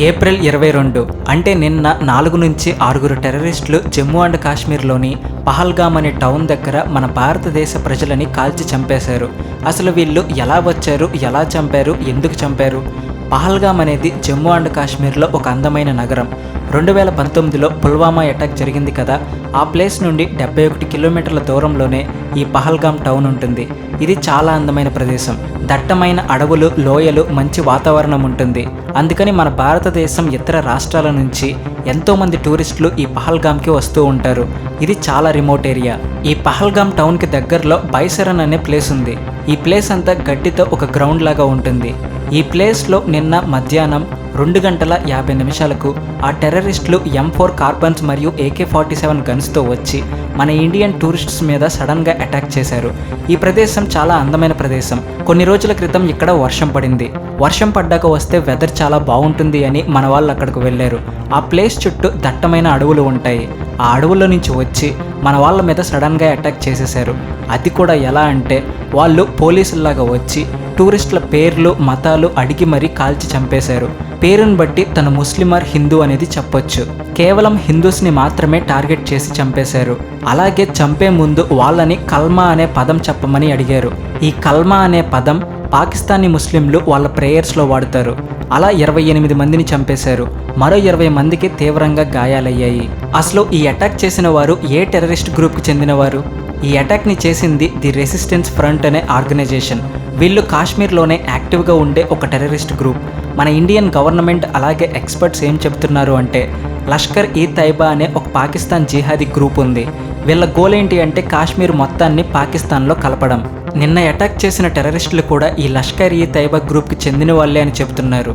April ఇరవై రెండు అంటే నిన్న నాలుగు నుంచి ఆరుగురు టెర్రరిస్టులు జమ్మూ అండ్ కాశ్మీర్లోని పహల్గామ్ అనే టౌన్ దగ్గర మన భారతదేశ ప్రజలని కాల్చి చంపేశారు. అసలు వీళ్ళు ఎలా వచ్చారు? ఎలా చంపారు? ఎందుకు చంపారు? పహల్గామ్ అనేది జమ్మూ అండ్ కాశ్మీర్లో ఒక అందమైన నగరం. రెండు వేల పంతొమ్మిదిలో పుల్వామా అటాక్ జరిగింది కదా ఆ ప్లేస్ నుండి డెబ్బై ఒకటి కిలోమీటర్ల దూరంలోనే ఈ పహల్గామ్ టౌన్ ఉంటుంది. ఇది చాలా అందమైన ప్రదేశం. దట్టమైన అడవులు లోయలు మంచి వాతావరణం ఉంటుంది. అందుకని మన భారతదేశం ఇతర రాష్ట్రాల నుంచి ఎంతోమంది టూరిస్టులు ఈ పహల్గామ్కి వస్తూ ఉంటారు. ఇది చాలా రిమోట్ ఏరియా. ఈ పహల్గామ్ టౌన్కి దగ్గరలో బైసరన్ అనే ప్లేస్ ఉంది. ఈ ప్లేస్ అంతా గడ్డితో ఒక గ్రౌండ్ లాగా ఉంటుంది. ఈ ప్లేస్లో నిన్న మధ్యాహ్నం రెండు గంటల యాభై నిమిషాలకు ఆ టెర్రరిస్టులు ఎం ఫోర్ కార్బన్స్ మరియు ఏకే ఫార్టీ సెవెన్ గన్స్తో వచ్చి మన ఇండియన్ టూరిస్ట్స్ మీద సడన్గా అటాక్ చేశారు. ఈ ప్రదేశం చాలా అందమైన ప్రదేశం. కొన్ని రోజుల క్రితం ఇక్కడ వర్షం పడింది. వర్షం పడ్డాక వస్తే వెదర్ చాలా బాగుంటుంది అని మన వాళ్ళు అక్కడికి వెళ్ళారు. ఆ ప్లేస్ చుట్టూ దట్టమైన అడవులు ఉంటాయి. ఆ అడవుల నుంచి వచ్చి మన వాళ్ళ మీద సడన్గా అటాక్ చేసేశారు. అది కూడా ఎలా అంటే వాళ్ళు పోలీసుల్లాగా వచ్చి టూరిస్టుల పేర్లు మతాలు అడిగి మరీ కాల్చి చంపేశారు. పేరును బట్టి తను ముస్లిమర్ హిందూ అనేది చెప్పొచ్చు. కేవలం హిందూస్ని మాత్రమే టార్గెట్ చేసి చంపేశారు. అలాగే చంపే ముందు వాళ్ళని కల్మా అనే పదం చెప్పమని అడిగారు. ఈ కల్మా అనే పదం పాకిస్తానీ ముస్లింలు వాళ్ళ ప్రేయర్స్లో వాడతారు. అలా ఇరవై ఎనిమిది మందిని చంపేశారు. మరో ఇరవై మందికి తీవ్రంగా గాయాలయ్యాయి. అసలు ఈ అటాక్ చేసిన వారు ఏ టెర్రరిస్ట్ గ్రూప్కి చెందినవారు? ఈ అటాక్ని చేసింది ది రెసిస్టెన్స్ ఫ్రంట్ అనే ఆర్గనైజేషన్. వీళ్ళు కాశ్మీర్లోనే యాక్టివ్గా ఉండే ఒక టెర్రరిస్ట్ గ్రూప్. మన ఇండియన్ గవర్నమెంట్ అలాగే ఎక్స్పర్ట్స్ ఏం చెప్తున్నారు అంటే లష్కర్ ఈ తైబా అనే ఒక పాకిస్తాన్ జిహాదీ గ్రూప్ ఉంది. వీళ్ళ గోల్ ఏంటి అంటే కాశ్మీర్ మొత్తాన్ని పాకిస్తాన్లో కలపడం. నిన్న అటాక్ చేసిన టెర్రరిస్టులు కూడా ఈ లష్కర్ ఈ తైబా గ్రూప్కి చెందిన వాళ్ళే అని చెబుతున్నారు